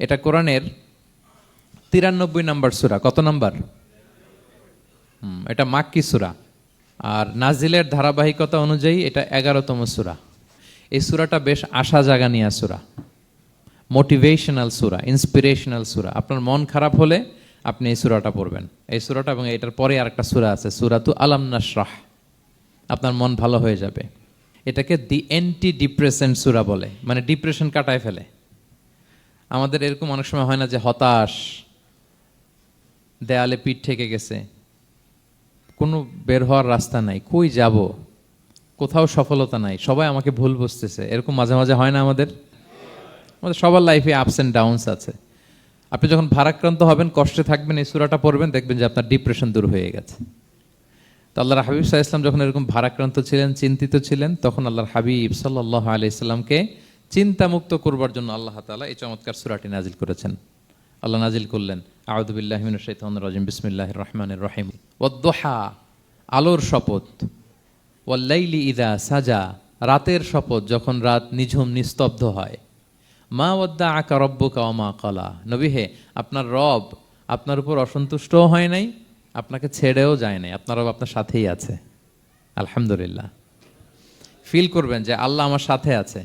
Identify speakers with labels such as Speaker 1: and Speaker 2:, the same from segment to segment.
Speaker 1: এটা কোরআনের তিরানব্বই নাম্বার সুরা। কত নাম্বার? এটা মাক্কি সুরা। আর নাজিলের ধারাবাহিকতা অনুযায়ী এটা এগারোতম সুরা। এই সুরাটা বেশ আশা জাগা নিয়া সুরা। মোটিভেশনাল সুরা, ইন্সপিরেশনাল সুরা। আপনার মন খারাপ হলে আপনি এই সুরাটা পড়বেন। এই সুরাটা এবং এটার পরে আরেকটা সুরা আছে, সুরাতু আলাম নাসরাহ আপনার মন ভালো হয়ে যাবে। এটাকে দি অ্যান্টি ডিপ্রেশন সুরা বলে। মানে ডিপ্রেশন কাটায় ফেলে। আমাদের এরকম অনেক সময় হয় না যে হতাশ, দেয়ালে পিঠ ঠেকে গেছে। কোনো বের হওয়ার রাস্তা নাই। কই যাব? কোথাও সফলতা নাই। সবাই আমাকে ভুল বুঝতেছে। এরকম মাঝে মাঝে হয় না আমাদের? আমাদের সবার লাইফে আপস অ্যান্ড ডাউনস আছে। আপনি যখন ভারাক্রান্ত হবেন, কষ্টে থাকবেন, এই সুরাটা পড়বেন, দেখবেন যে আপনার ডিপ্রেশন দূর হয়ে গেছে। তো আল্লাহর হাবিব সাহা ইসলাম যখন এরকম ভারাক্রান্ত ছিলেন, চিন্তিত ছিলেন, তখন আল্লাহর হাবিব সাল্লাহ আলি ইসলামকে চিন্তামুক্ত করবার জন্য আল্লাহ তালা এই চমৎকার সুরাটি নাজিল করেছেন। আল্লাহ নাজিল করলেন আউদুবিল্লাহমিন শৈতান রাজিম বিসমিল্লাহ রহমানের রহিম। ওদ্দোহা আলোর শপথ। ওয়াল্লাইলি ইদা সাজা, রাতের শপথ যখন রাত নিঝুম নিস্তব্ধ হয়। মা ওদ্দা আকা রব্বুকা অমা কলা নবী হে, আপনার রব আপনার উপর অসন্তুষ্টও হয় নাই, আপনাকে ছেড়েও যায় নাই, আপনার রব আপনার সাথেই আছে। আলহামদুলিল্লাহ। ফিল করবেন যে আল্লাহ আমার সাথে আছে।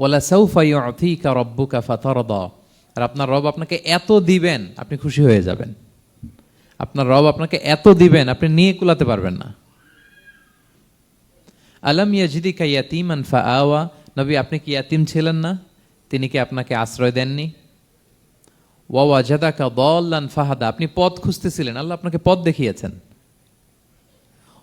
Speaker 1: ওয়ালা সৌফা ইউতিকা রব্বুকা ফাতারদা। আর আপনার রব আপনাকে এত দিবেন, আপনি খুশি হয়ে যাবেন। আপনার রব আপনাকে এত দিবেন, আপনি নিয়ে কুলাতে পারবেন না। আলম ইয়াজিদিকা ইয়াতিমান ফা আওয়া নবী, আপনি কি ইয়াতিম ছিলেন না? তিনি কি আপনাকে আশ্রয় দেননি? ওয়া ওয়াজাদাকা দল্লান ফাহাদা। আপনি পথ খুঁজতেছিলেন, আল্লাহ আপনাকে পথ দেখিয়েছেন।